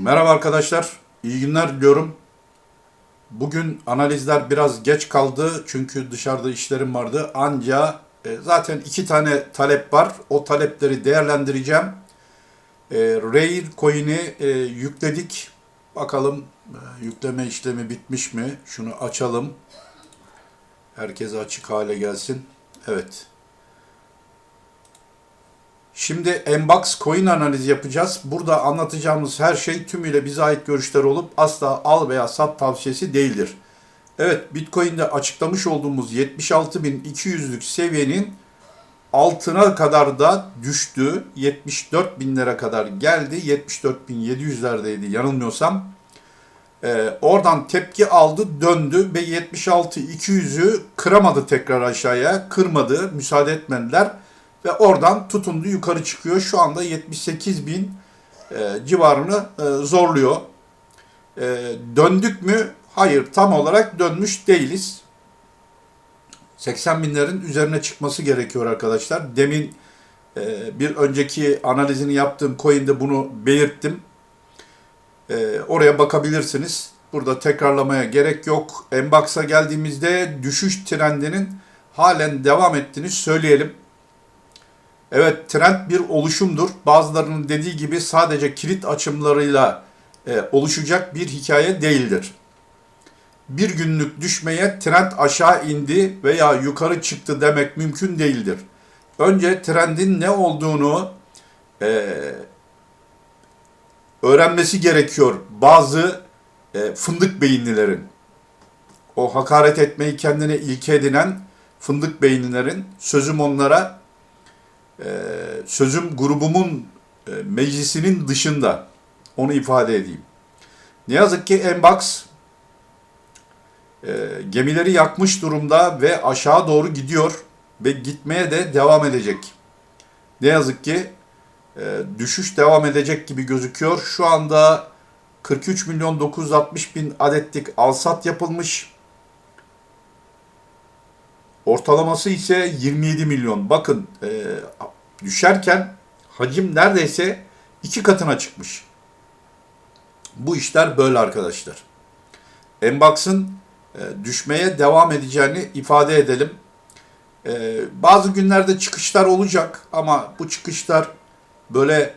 Merhaba arkadaşlar, iyi günler diliyorum. Bugün analizler biraz geç kaldı çünkü dışarıda işlerim vardı. Anca e, zaten iki tane talep var. O talepleri değerlendireceğim. E, Rare coin'i e, yükledik. Bakalım e, yükleme işlemi bitmiş mi? Şunu açalım. Herkese açık hale gelsin. Evet. Şimdi Mbox coin analizi yapacağız. Burada anlatacağımız her şey tümüyle bize ait görüşler olup asla al veya sat tavsiyesi değildir. Evet Bitcoin'de açıklamış olduğumuz 76.200'lük seviyenin altına kadar da düştü. 74 binlere kadar geldi. 74.700'lerdeydi yanılmıyorsam. Ee, oradan tepki aldı, döndü ve 76.200'ü kıramadı tekrar aşağıya. Kırmadı, müsaade etmediler ve oradan tutundu yukarı çıkıyor. Şu anda 78 bin e, civarını e, zorluyor. E, döndük mü? Hayır tam olarak dönmüş değiliz. 80 binlerin üzerine çıkması gerekiyor arkadaşlar. Demin e, bir önceki analizini yaptığım coin'de bunu belirttim. E, oraya bakabilirsiniz. Burada tekrarlamaya gerek yok. Enbox'a geldiğimizde düşüş trendinin halen devam ettiğini söyleyelim. Evet trend bir oluşumdur. Bazılarının dediği gibi sadece kilit açımlarıyla e, oluşacak bir hikaye değildir. Bir günlük düşmeye trend aşağı indi veya yukarı çıktı demek mümkün değildir. Önce trendin ne olduğunu e, öğrenmesi gerekiyor bazı e, fındık beyinlilerin. O hakaret etmeyi kendine ilke edinen fındık beyinlilerin sözüm onlara sözüm grubumun e, meclisinin dışında onu ifade edeyim. Ne yazık ki Enbox e, gemileri yakmış durumda ve aşağı doğru gidiyor ve gitmeye de devam edecek. Ne yazık ki e, düşüş devam edecek gibi gözüküyor. Şu anda 43 milyon 960 bin adetlik alsat yapılmış. Ortalaması ise 27 milyon. Bakın e, düşerken hacim neredeyse iki katına çıkmış. Bu işler böyle arkadaşlar. Enbox'ın e, düşmeye devam edeceğini ifade edelim. E, bazı günlerde çıkışlar olacak ama bu çıkışlar böyle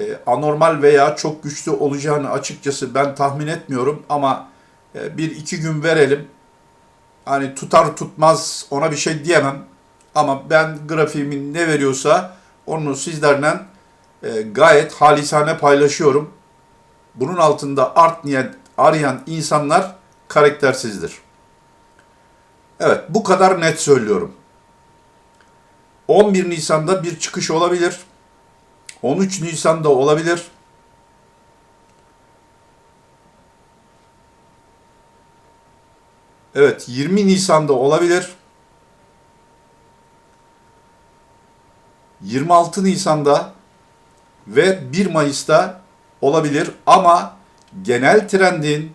e, anormal veya çok güçlü olacağını açıkçası ben tahmin etmiyorum ama e, bir iki gün verelim. Hani tutar tutmaz ona bir şey diyemem. Ama ben grafiğimin ne veriyorsa onu sizlerle e, gayet halisane paylaşıyorum. Bunun altında art niyet arayan insanlar karaktersizdir. Evet bu kadar net söylüyorum. 11 Nisan'da bir çıkış olabilir. 13 Nisan'da olabilir. Evet 20 Nisan'da olabilir. 26 Nisan'da ve 1 Mayıs'ta olabilir ama genel trendin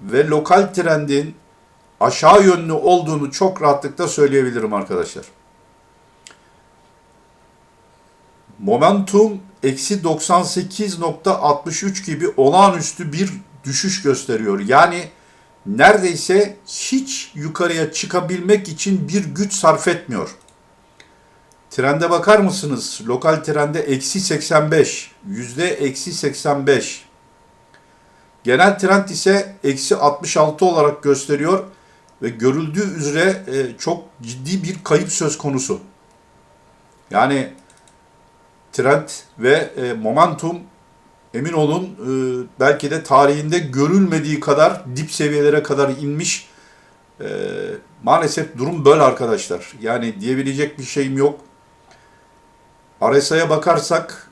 ve lokal trendin aşağı yönlü olduğunu çok rahatlıkla söyleyebilirim arkadaşlar. Momentum eksi 98.63 gibi olağanüstü bir düşüş gösteriyor. Yani neredeyse hiç yukarıya çıkabilmek için bir güç sarf etmiyor. Trende bakar mısınız? Lokal trende eksi 85. Yüzde eksi 85. Genel trend ise eksi 66 olarak gösteriyor ve görüldüğü üzere e, çok ciddi bir kayıp söz konusu. Yani trend ve e, momentum emin olun e, belki de tarihinde görülmediği kadar dip seviyelere kadar inmiş. Maalesef durum böyle arkadaşlar. Yani diyebilecek bir şeyim yok. RSI'ye bakarsak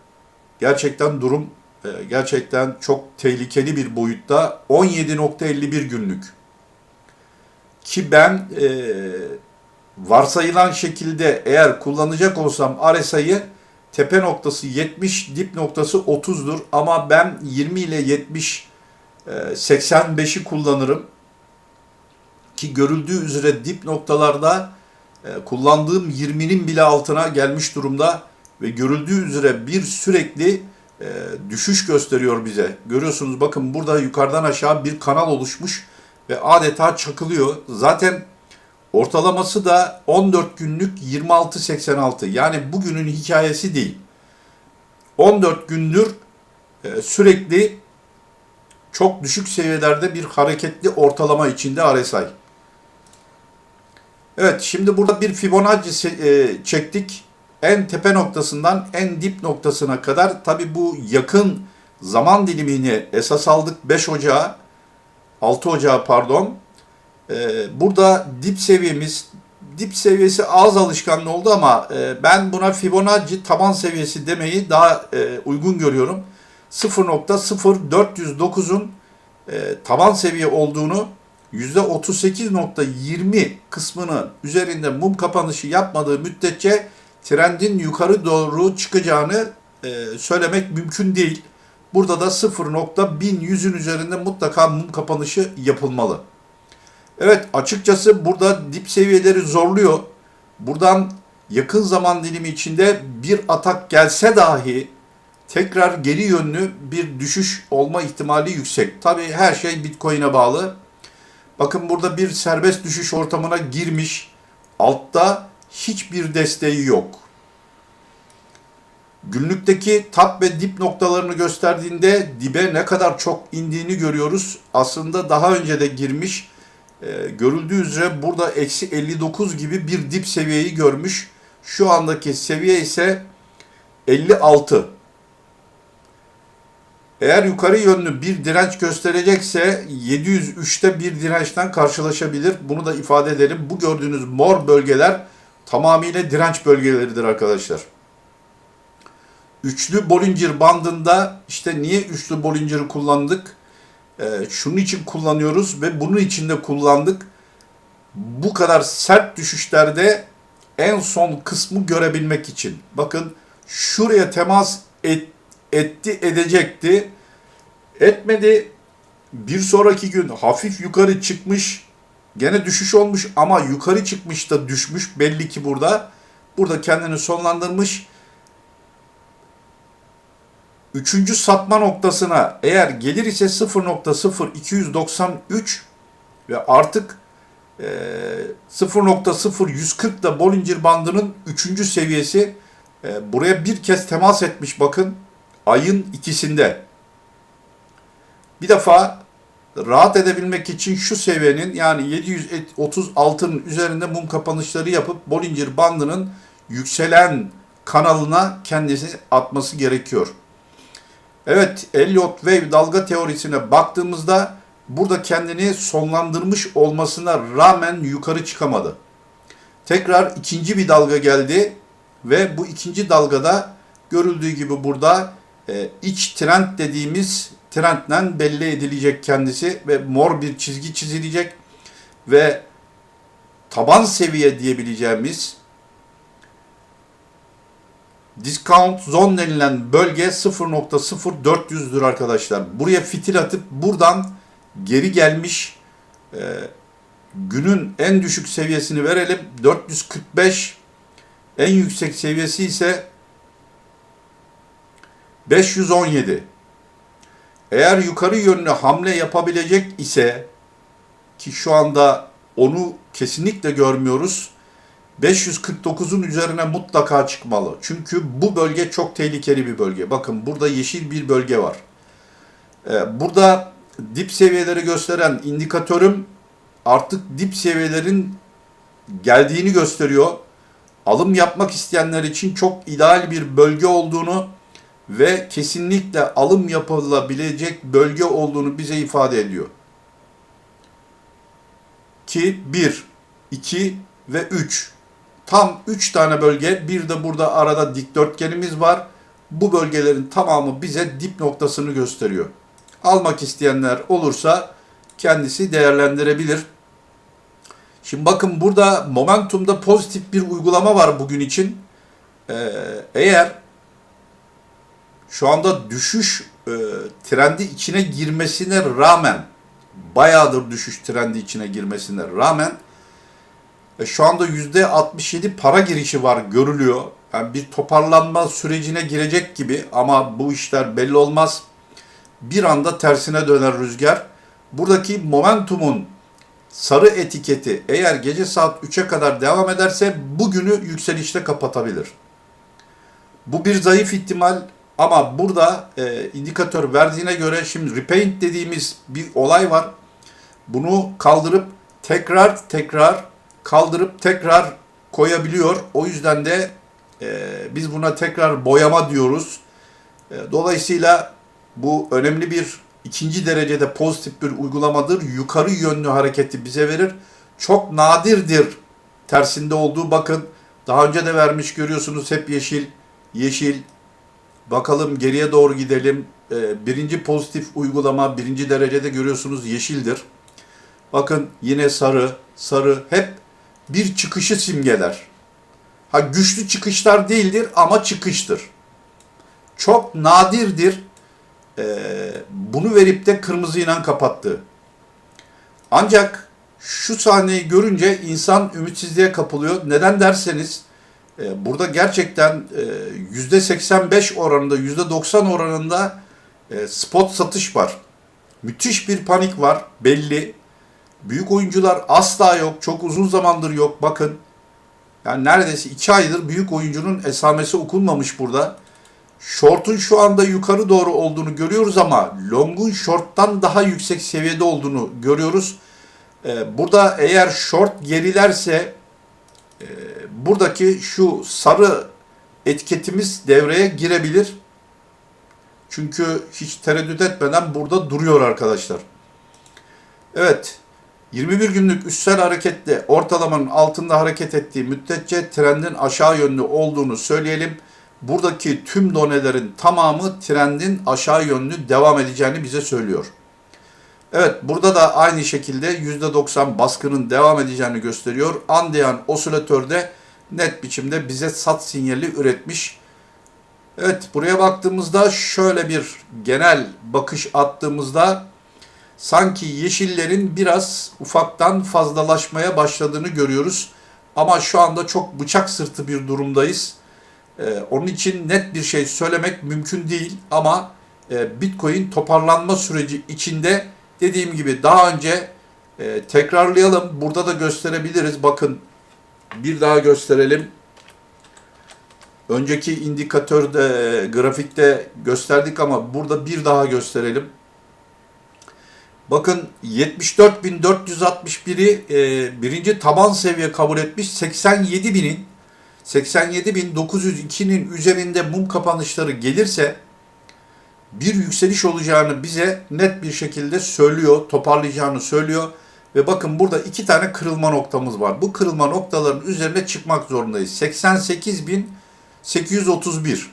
gerçekten durum e, gerçekten çok tehlikeli bir boyutta. 17.51 günlük. Ki ben e, varsayılan şekilde eğer kullanacak olsam RSI'yi tepe noktası 70, dip noktası 30'dur. Ama ben 20 ile 70 e, 85'i kullanırım. Ki görüldüğü üzere dip noktalarda e, kullandığım 20'nin bile altına gelmiş durumda ve görüldüğü üzere bir sürekli e, düşüş gösteriyor bize. Görüyorsunuz bakın burada yukarıdan aşağı bir kanal oluşmuş ve adeta çakılıyor. Zaten ortalaması da 14 günlük 26.86 yani bugünün hikayesi değil. 14 gündür e, sürekli çok düşük seviyelerde bir hareketli ortalama içinde RSI. Evet şimdi burada bir Fibonacci e, çektik. En tepe noktasından en dip noktasına kadar tabi bu yakın zaman dilimini esas aldık 5 Ocağı 6 Ocağı pardon. E, burada dip seviyemiz dip seviyesi az alışkanlığı oldu ama e, ben buna Fibonacci taban seviyesi demeyi daha e, uygun görüyorum. 0.0409'un e, taban seviye olduğunu %38.20 kısmının üzerinde mum kapanışı yapmadığı müddetçe trendin yukarı doğru çıkacağını e, söylemek mümkün değil. Burada da 0.1100'ün üzerinde mutlaka mum kapanışı yapılmalı. Evet açıkçası burada dip seviyeleri zorluyor. Buradan yakın zaman dilimi içinde bir atak gelse dahi tekrar geri yönlü bir düşüş olma ihtimali yüksek. Tabii her şey Bitcoin'e bağlı. Bakın burada bir serbest düşüş ortamına girmiş. Altta hiçbir desteği yok. Günlükteki tap ve dip noktalarını gösterdiğinde dibe ne kadar çok indiğini görüyoruz. Aslında daha önce de girmiş. Ee, görüldüğü üzere burada eksi 59 gibi bir dip seviyeyi görmüş. Şu andaki seviye ise 56. Eğer yukarı yönlü bir direnç gösterecekse 703'te bir dirençten karşılaşabilir. Bunu da ifade edelim. Bu gördüğünüz mor bölgeler tamamıyla direnç bölgeleridir arkadaşlar. Üçlü Bollinger bandında işte niye üçlü Bollinger'ı kullandık? Ee, şunun için kullanıyoruz ve bunun için de kullandık. Bu kadar sert düşüşlerde en son kısmı görebilmek için. Bakın şuraya temas et, etti edecekti. Etmedi. Bir sonraki gün hafif yukarı çıkmış. Gene düşüş olmuş ama yukarı çıkmış da düşmüş. Belli ki burada. Burada kendini sonlandırmış. Üçüncü satma noktasına eğer gelir ise 0.0293 ve artık e, 0.0140 da Bollinger bandının üçüncü seviyesi e, buraya bir kez temas etmiş bakın ayın ikisinde. Bir defa rahat edebilmek için şu seviyenin yani 736'nın üzerinde mum kapanışları yapıp Bollinger bandının yükselen kanalına kendisini atması gerekiyor. Evet, Elliott Wave dalga teorisine baktığımızda burada kendini sonlandırmış olmasına rağmen yukarı çıkamadı. Tekrar ikinci bir dalga geldi ve bu ikinci dalgada görüldüğü gibi burada e, iç trend dediğimiz trendden belli edilecek kendisi ve mor bir çizgi çizilecek ve taban seviye diyebileceğimiz discount zone denilen bölge 0.0400'dür arkadaşlar. Buraya fitil atıp buradan geri gelmiş e, günün en düşük seviyesini verelim. 445 en yüksek seviyesi ise 517. Eğer yukarı yönlü hamle yapabilecek ise ki şu anda onu kesinlikle görmüyoruz. 549'un üzerine mutlaka çıkmalı. Çünkü bu bölge çok tehlikeli bir bölge. Bakın burada yeşil bir bölge var. Ee, burada dip seviyeleri gösteren indikatörüm artık dip seviyelerin geldiğini gösteriyor. Alım yapmak isteyenler için çok ideal bir bölge olduğunu ve kesinlikle alım yapılabilecek bölge olduğunu bize ifade ediyor. Ki 1, 2 ve 3 Tam 3 tane bölge, bir de burada arada dikdörtgenimiz var. Bu bölgelerin tamamı bize dip noktasını gösteriyor. Almak isteyenler olursa kendisi değerlendirebilir. Şimdi bakın burada Momentum'da pozitif bir uygulama var bugün için. Ee, eğer şu anda düşüş e, trendi içine girmesine rağmen bayağıdır düşüş trendi içine girmesine rağmen e, şu anda %67 para girişi var görülüyor. yani bir toparlanma sürecine girecek gibi ama bu işler belli olmaz. Bir anda tersine döner rüzgar. Buradaki momentumun sarı etiketi eğer gece saat 3'e kadar devam ederse bugünü yükselişte kapatabilir. Bu bir zayıf ihtimal ama burada e, indikatör verdiğine göre şimdi repaint dediğimiz bir olay var. Bunu kaldırıp tekrar tekrar kaldırıp tekrar koyabiliyor. O yüzden de e, biz buna tekrar boyama diyoruz. E, dolayısıyla bu önemli bir ikinci derecede pozitif bir uygulamadır. Yukarı yönlü hareketi bize verir. Çok nadirdir tersinde olduğu bakın. Daha önce de vermiş görüyorsunuz hep yeşil, yeşil. Bakalım geriye doğru gidelim. Ee, birinci pozitif uygulama birinci derecede görüyorsunuz yeşildir. Bakın yine sarı, sarı hep bir çıkışı simgeler. Ha güçlü çıkışlar değildir ama çıkıştır. Çok nadirdir e, bunu verip de kırmızıyla kapattı. Ancak şu sahneyi görünce insan ümitsizliğe kapılıyor. Neden derseniz e, burada gerçekten e, yüzde 85 oranında, yüzde 90 oranında e, spot satış var. Müthiş bir panik var belli. Büyük oyuncular asla yok. Çok uzun zamandır yok. Bakın. Yani neredeyse iki aydır büyük oyuncunun esamesi okunmamış burada. Short'un şu anda yukarı doğru olduğunu görüyoruz ama long'un short'tan daha yüksek seviyede olduğunu görüyoruz. Ee, burada eğer short gerilerse e, buradaki şu sarı etiketimiz devreye girebilir. Çünkü hiç tereddüt etmeden burada duruyor arkadaşlar. Evet. 21 günlük üstsel harekette ortalamanın altında hareket ettiği müddetçe trendin aşağı yönlü olduğunu söyleyelim buradaki tüm donelerin tamamı trendin aşağı yönlü devam edeceğini bize söylüyor. Evet burada da aynı şekilde %90 baskının devam edeceğini gösteriyor. Andeyan osilatörde net biçimde bize sat sinyali üretmiş. Evet buraya baktığımızda şöyle bir genel bakış attığımızda sanki yeşillerin biraz ufaktan fazlalaşmaya başladığını görüyoruz. Ama şu anda çok bıçak sırtı bir durumdayız. Ee, onun için net bir şey söylemek mümkün değil ama e, Bitcoin toparlanma süreci içinde dediğim gibi daha önce e, tekrarlayalım. Burada da gösterebiliriz. Bakın bir daha gösterelim. Önceki indikatörde, grafikte gösterdik ama burada bir daha gösterelim. Bakın 74.461'i e, birinci taban seviye kabul etmiş. 87.000'in 87.902'nin üzerinde mum kapanışları gelirse bir yükseliş olacağını bize net bir şekilde söylüyor, toparlayacağını söylüyor. Ve bakın burada iki tane kırılma noktamız var. Bu kırılma noktaların üzerine çıkmak zorundayız. 88.831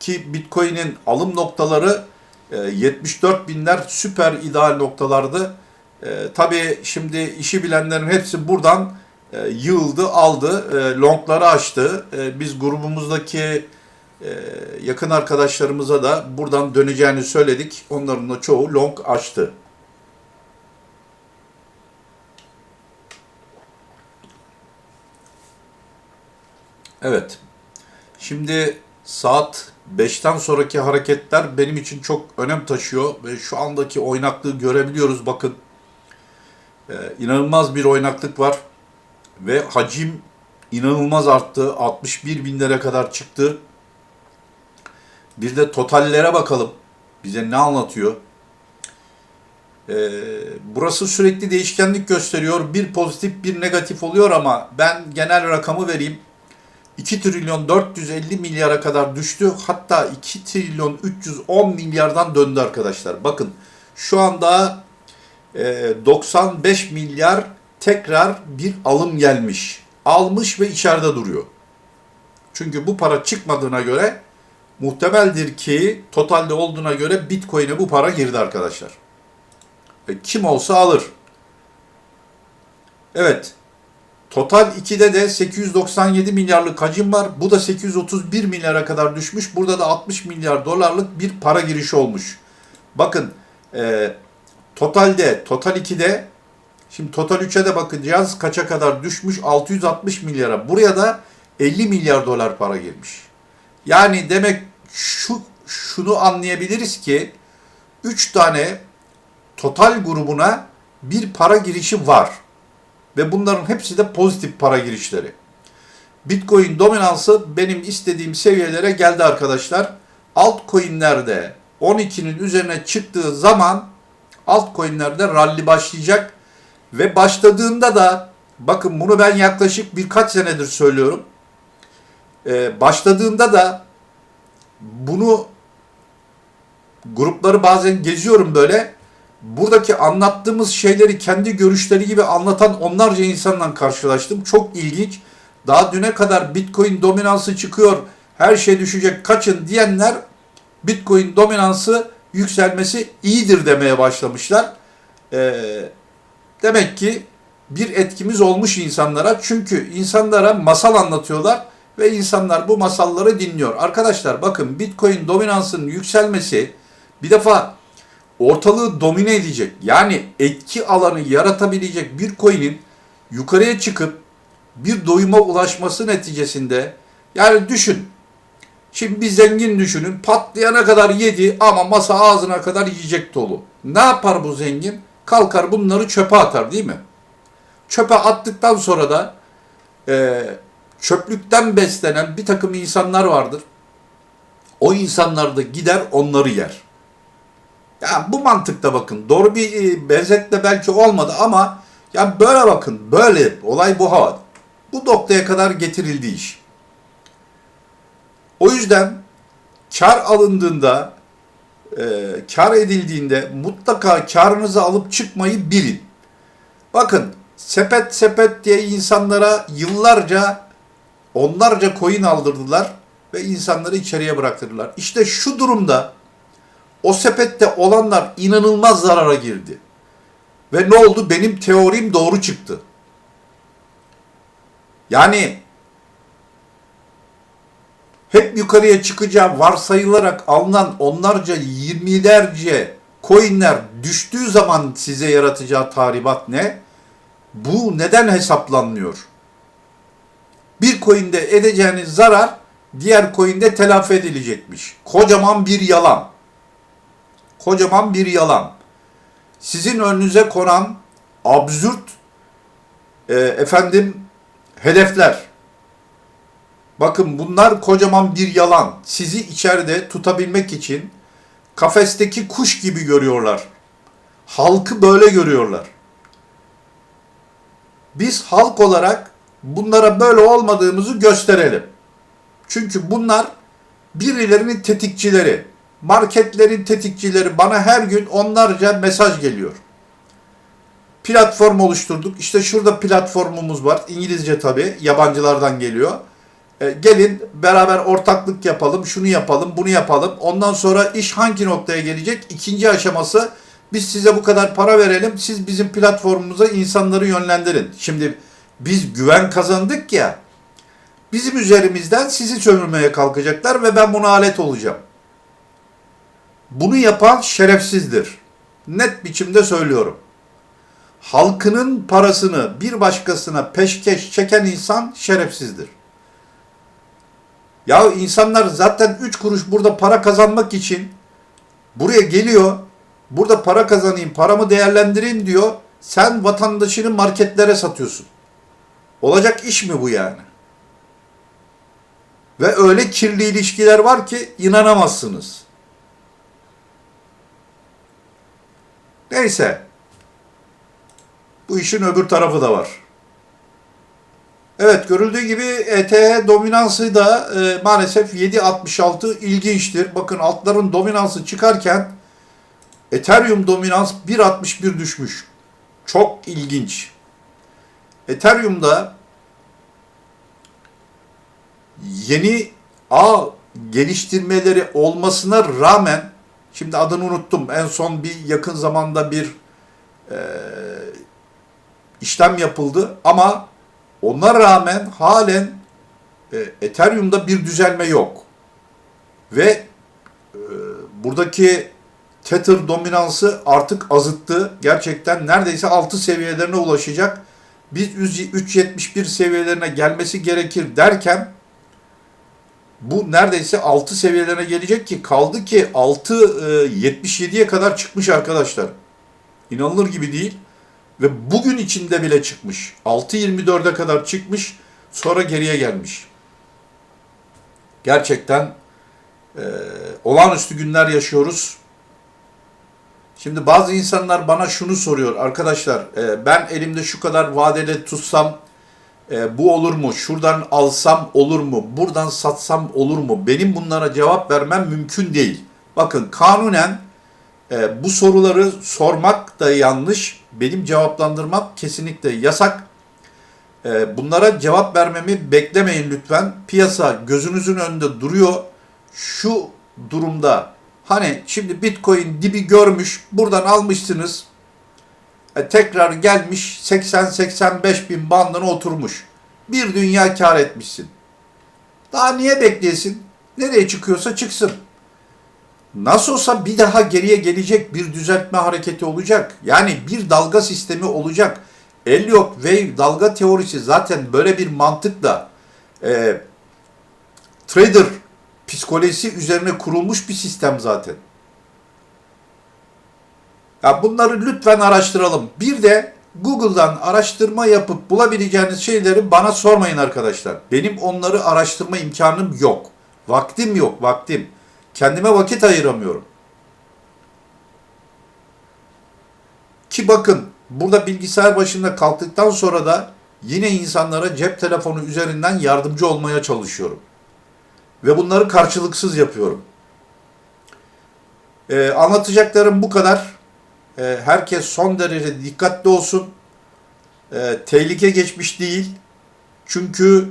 ki Bitcoin'in alım noktaları 74 e, binler süper ideal noktalardı. E, tabii şimdi işi bilenlerin hepsi buradan e, yığıldı, aldı, e, longları açtı. E, biz grubumuzdaki e, yakın arkadaşlarımıza da buradan döneceğini söyledik. Onların da çoğu long açtı. Evet. Şimdi saat 5'ten sonraki hareketler benim için çok önem taşıyor ve şu andaki oynaklığı görebiliyoruz. Bakın e, inanılmaz bir oynaklık var ve hacim inanılmaz arttı. 61 binlere kadar çıktı. Bir de totallere bakalım. Bize ne anlatıyor? Ee, burası sürekli değişkenlik gösteriyor. Bir pozitif bir negatif oluyor ama ben genel rakamı vereyim. 2 trilyon 450 milyara kadar düştü. Hatta 2 trilyon 310 milyardan döndü arkadaşlar. Bakın şu anda e, 95 milyar tekrar bir alım gelmiş. Almış ve içeride duruyor. Çünkü bu para çıkmadığına göre muhtemeldir ki totalde olduğuna göre Bitcoin'e bu para girdi arkadaşlar. Ve kim olsa alır. Evet. Total 2'de de 897 milyarlık hacim var. Bu da 831 milyara kadar düşmüş. Burada da 60 milyar dolarlık bir para girişi olmuş. Bakın e, totalde, total 2'de Şimdi Total 3'e de bakacağız. Kaça kadar düşmüş? 660 milyara. Buraya da 50 milyar dolar para girmiş. Yani demek şu şunu anlayabiliriz ki 3 tane total grubuna bir para girişi var. Ve bunların hepsi de pozitif para girişleri. Bitcoin dominansı benim istediğim seviyelere geldi arkadaşlar. Altcoin'lerde 12'nin üzerine çıktığı zaman altcoin'lerde rally başlayacak ve başladığında da bakın bunu ben yaklaşık birkaç senedir söylüyorum. Ee, başladığında da bunu grupları bazen geziyorum böyle. Buradaki anlattığımız şeyleri kendi görüşleri gibi anlatan onlarca insanla karşılaştım. Çok ilginç. Daha düne kadar Bitcoin dominansı çıkıyor, her şey düşecek, kaçın diyenler Bitcoin dominansı yükselmesi iyidir demeye başlamışlar. Ee, demek ki bir etkimiz olmuş insanlara. Çünkü insanlara masal anlatıyorlar ve insanlar bu masalları dinliyor. Arkadaşlar bakın Bitcoin dominansının yükselmesi bir defa ortalığı domine edecek. Yani etki alanı yaratabilecek bir coin'in yukarıya çıkıp bir doyuma ulaşması neticesinde yani düşün. Şimdi bir zengin düşünün patlayana kadar yedi ama masa ağzına kadar yiyecek dolu. Ne yapar bu zengin? Kalkar bunları çöpe atar değil mi? Çöpe attıktan sonra da e, çöplükten beslenen bir takım insanlar vardır. O insanlar da gider onları yer. Ya bu mantıkta bakın. Doğru bir e, benzetme belki olmadı ama ya böyle bakın. Böyle olay bu hava. Bu noktaya kadar getirildi iş. O yüzden kar alındığında e, kar edildiğinde mutlaka karınızı alıp çıkmayı bilin. Bakın sepet sepet diye insanlara yıllarca onlarca coin aldırdılar ve insanları içeriye bıraktırdılar. İşte şu durumda o sepette olanlar inanılmaz zarara girdi. Ve ne oldu? Benim teorim doğru çıktı. Yani hep yukarıya çıkacağı varsayılarak alınan onlarca yirmilerce coinler düştüğü zaman size yaratacağı tahribat ne? Bu neden hesaplanmıyor? Bir coin'de edeceğiniz zarar diğer coin'de telafi edilecekmiş. Kocaman bir yalan. Kocaman bir yalan. Sizin önünüze konan absürt e, efendim hedefler. Bakın bunlar kocaman bir yalan. Sizi içeride tutabilmek için kafesteki kuş gibi görüyorlar. Halkı böyle görüyorlar. Biz halk olarak bunlara böyle olmadığımızı gösterelim. Çünkü bunlar birilerinin tetikçileri, marketlerin tetikçileri. Bana her gün onlarca mesaj geliyor. Platform oluşturduk. İşte şurada platformumuz var. İngilizce tabii. Yabancılardan geliyor. E, gelin beraber ortaklık yapalım, şunu yapalım, bunu yapalım. Ondan sonra iş hangi noktaya gelecek? İkinci aşaması biz size bu kadar para verelim, siz bizim platformumuza insanları yönlendirin. Şimdi biz güven kazandık ya, bizim üzerimizden sizi sömürmeye kalkacaklar ve ben buna alet olacağım. Bunu yapan şerefsizdir. Net biçimde söylüyorum. Halkının parasını bir başkasına peşkeş çeken insan şerefsizdir. Ya insanlar zaten 3 kuruş burada para kazanmak için buraya geliyor. Burada para kazanayım, paramı değerlendireyim diyor. Sen vatandaşını marketlere satıyorsun. Olacak iş mi bu yani? Ve öyle kirli ilişkiler var ki inanamazsınız. Neyse. Bu işin öbür tarafı da var. Evet görüldüğü gibi ETH dominansı da e, maalesef 7.66 ilginçtir. Bakın altların dominansı çıkarken Ethereum dominans 1.61 düşmüş. Çok ilginç. Ethereum'da yeni ağ geliştirmeleri olmasına rağmen şimdi adını unuttum. En son bir yakın zamanda bir e, işlem yapıldı ama ona rağmen halen e, Ethereum'da bir düzelme yok. Ve e, buradaki Tether dominansı artık azıttı. Gerçekten neredeyse 6 seviyelerine ulaşacak. biz 371 seviyelerine gelmesi gerekir derken bu neredeyse 6 seviyelerine gelecek ki kaldı ki 6 77'ye kadar çıkmış arkadaşlar. İnanılır gibi değil. Ve bugün içinde bile çıkmış. 6.24'e kadar çıkmış. Sonra geriye gelmiş. Gerçekten e, olağanüstü günler yaşıyoruz. Şimdi bazı insanlar bana şunu soruyor. Arkadaşlar e, ben elimde şu kadar vadeli tutsam e, bu olur mu? Şuradan alsam olur mu? Buradan satsam olur mu? Benim bunlara cevap vermem mümkün değil. Bakın kanunen e, bu soruları sormak da yanlış. Benim cevaplandırmam kesinlikle yasak. E, bunlara cevap vermemi beklemeyin lütfen. Piyasa gözünüzün önünde duruyor. Şu durumda hani şimdi Bitcoin dibi görmüş, buradan almışsınız. E, tekrar gelmiş 80-85 bin bandına oturmuş. Bir dünya kar etmişsin. Daha niye bekleyesin? Nereye çıkıyorsa çıksın. Nasıl olsa bir daha geriye gelecek bir düzeltme hareketi olacak. Yani bir dalga sistemi olacak. Elliott Wave dalga teorisi zaten böyle bir mantıkla e, trader psikolojisi üzerine kurulmuş bir sistem zaten. Ya bunları lütfen araştıralım. Bir de Google'dan araştırma yapıp bulabileceğiniz şeyleri bana sormayın arkadaşlar. Benim onları araştırma imkanım yok. Vaktim yok, vaktim. Kendime vakit ayıramıyorum. Ki bakın burada bilgisayar başında kalktıktan sonra da yine insanlara cep telefonu üzerinden yardımcı olmaya çalışıyorum. Ve bunları karşılıksız yapıyorum. Ee, anlatacaklarım bu kadar. Ee, herkes son derece dikkatli olsun. Ee, tehlike geçmiş değil. Çünkü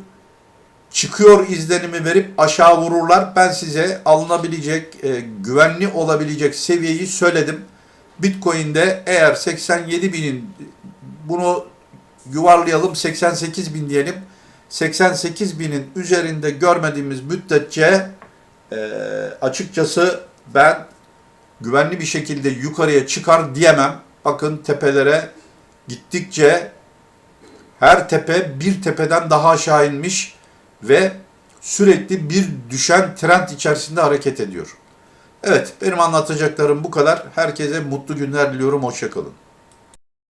çıkıyor izlenimi verip aşağı vururlar. Ben size alınabilecek, e, güvenli olabilecek seviyeyi söyledim. Bitcoin'de eğer 87 binin bunu yuvarlayalım 88 bin diyelim. 88 binin üzerinde görmediğimiz müddetçe e, açıkçası ben güvenli bir şekilde yukarıya çıkar diyemem. Bakın tepelere gittikçe her tepe bir tepeden daha aşağı inmiş ve sürekli bir düşen trend içerisinde hareket ediyor. Evet benim anlatacaklarım bu kadar. Herkese mutlu günler diliyorum. Hoşçakalın.